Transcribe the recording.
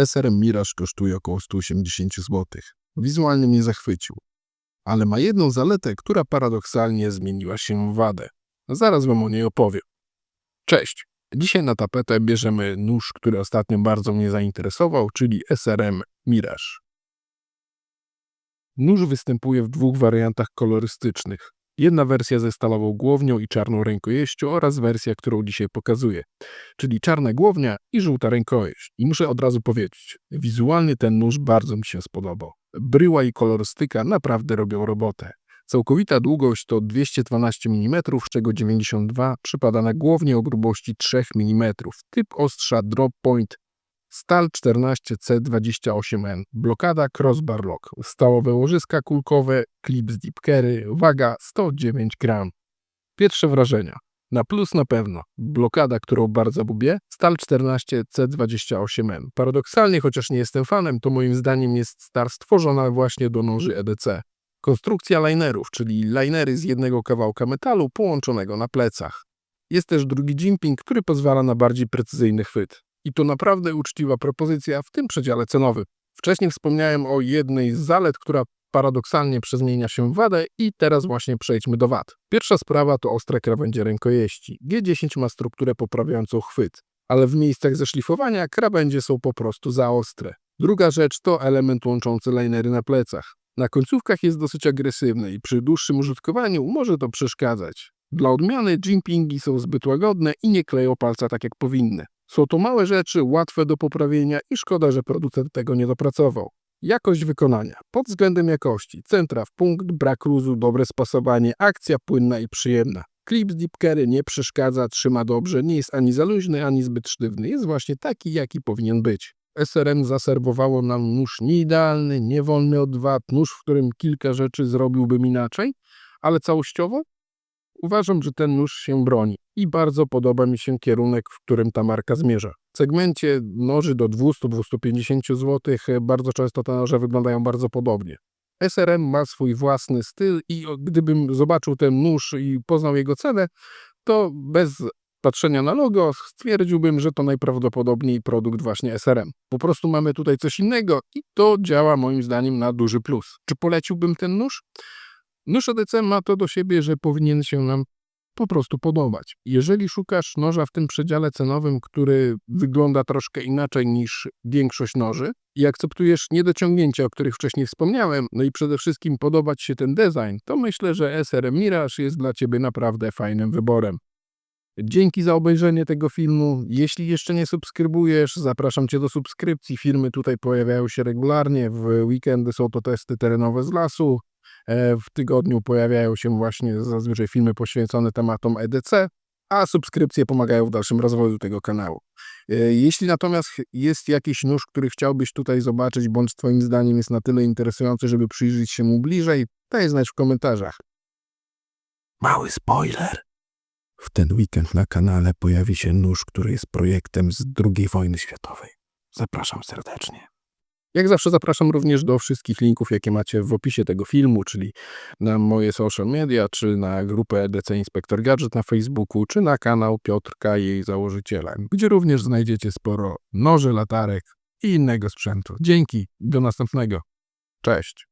SRM Mirage kosztuje około 180 zł. Wizualnie mnie zachwycił, ale ma jedną zaletę, która paradoksalnie zmieniła się w wadę. Zaraz wam o niej opowiem. Cześć! Dzisiaj na tapetę bierzemy nóż, który ostatnio bardzo mnie zainteresował, czyli SRM Mirage. Nóż występuje w dwóch wariantach kolorystycznych. Jedna wersja ze stalową głownią i czarną rękojeścią oraz wersja, którą dzisiaj pokazuję, czyli czarna głownia i żółta rękojeść. I muszę od razu powiedzieć, wizualnie ten nóż bardzo mi się spodobał. Bryła i kolorystyka naprawdę robią robotę. Całkowita długość to 212 mm, z czego 92 przypada na głownię o grubości 3 mm. Typ ostrza Drop Point Stal 14C28N, blokada crossbar lock, stałowe łożyska kulkowe, klip z dipkery, waga 109 gram. Pierwsze wrażenia. Na plus na pewno. Blokada, którą bardzo lubię, stal 14C28N. Paradoksalnie, chociaż nie jestem fanem, to moim zdaniem jest star stworzona właśnie do noży EDC. Konstrukcja linerów, czyli linery z jednego kawałka metalu połączonego na plecach. Jest też drugi jimping, który pozwala na bardziej precyzyjny chwyt. I to naprawdę uczciwa propozycja w tym przedziale cenowym. Wcześniej wspomniałem o jednej z zalet, która paradoksalnie przezmienia się w wadę i teraz właśnie przejdźmy do wad. Pierwsza sprawa to ostre krawędzie rękojeści. G10 ma strukturę poprawiającą chwyt, ale w miejscach zeszlifowania krawędzie są po prostu za ostre. Druga rzecz to element łączący linery na plecach. Na końcówkach jest dosyć agresywny i przy dłuższym użytkowaniu może to przeszkadzać. Dla odmiany jimpingi są zbyt łagodne i nie kleją palca tak jak powinny. Są to małe rzeczy, łatwe do poprawienia i szkoda, że producent tego nie dopracował. Jakość wykonania. Pod względem jakości. Centra w punkt, brak luzu, dobre spasowanie, akcja płynna i przyjemna. Klip z Deepkery nie przeszkadza, trzyma dobrze, nie jest ani za luźny, ani zbyt sztywny. Jest właśnie taki, jaki powinien być. SRM zaserwowało nam nóż nieidealny, niewolny od wad, nóż, w którym kilka rzeczy zrobiłbym inaczej, ale całościowo Uważam, że ten nóż się broni i bardzo podoba mi się kierunek, w którym ta marka zmierza. W segmencie noży do 200-250 zł bardzo często te noże wyglądają bardzo podobnie. SRM ma swój własny styl i gdybym zobaczył ten nóż i poznał jego cenę, to bez patrzenia na logo stwierdziłbym, że to najprawdopodobniej produkt właśnie SRM. Po prostu mamy tutaj coś innego i to działa moim zdaniem na duży plus. Czy poleciłbym ten nóż? Nóż EDC ma to do siebie, że powinien się nam po prostu podobać. Jeżeli szukasz noża w tym przedziale cenowym, który wygląda troszkę inaczej niż większość noży i akceptujesz niedociągnięcia, o których wcześniej wspomniałem, no i przede wszystkim podobać się ten design, to myślę, że SRM Mirage jest dla Ciebie naprawdę fajnym wyborem. Dzięki za obejrzenie tego filmu. Jeśli jeszcze nie subskrybujesz, zapraszam Cię do subskrypcji. Filmy tutaj pojawiają się regularnie. W weekendy są to testy terenowe z lasu. E, w tygodniu pojawiają się właśnie zazwyczaj filmy poświęcone tematom EDC, a subskrypcje pomagają w dalszym rozwoju tego kanału. E, jeśli natomiast jest jakiś nóż, który chciałbyś tutaj zobaczyć, bądź Twoim zdaniem jest na tyle interesujący, żeby przyjrzeć się mu bliżej, daj znać w komentarzach. Mały spoiler. W ten weekend na kanale pojawi się nóż, który jest projektem z II wojny światowej. Zapraszam serdecznie. Jak zawsze zapraszam również do wszystkich linków, jakie macie w opisie tego filmu, czyli na moje social media, czy na grupę EDC Inspector Gadget na Facebooku, czy na kanał Piotrka, jej założyciela, gdzie również znajdziecie sporo noży, latarek i innego sprzętu. Dzięki, do następnego. Cześć.